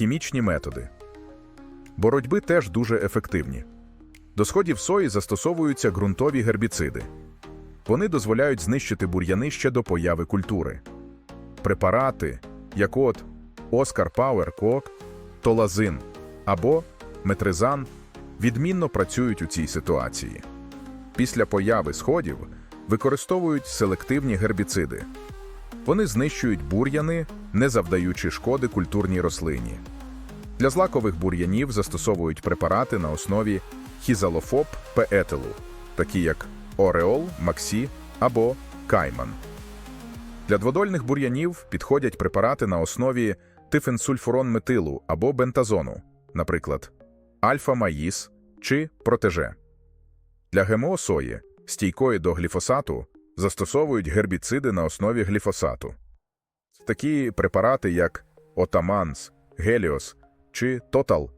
Хімічні методи. Боротьби теж дуже ефективні. До сходів сої застосовуються ґрунтові гербіциди. Вони дозволяють знищити бур'яни ще до появи культури. Препарати, як от Оскар Пауер Кок, Толазин або Метризан, відмінно працюють у цій ситуації. Після появи сходів використовують селективні гербіциди. Вони знищують бур'яни, не завдаючи шкоди культурній рослині. Для злакових бур'янів застосовують препарати на основі хізалофоб пеетилу, такі як Ореол, Максі або Кайман. Для дводольних бур'янів підходять препарати на основі тифенсульфурон-метилу або бентазону, наприклад, альфа-маїс чи протеже. Для ГМО сої, стійкої до гліфосату, застосовують гербіциди на основі гліфосату. Такі препарати, як Отаманс, Геліос чи Тотал,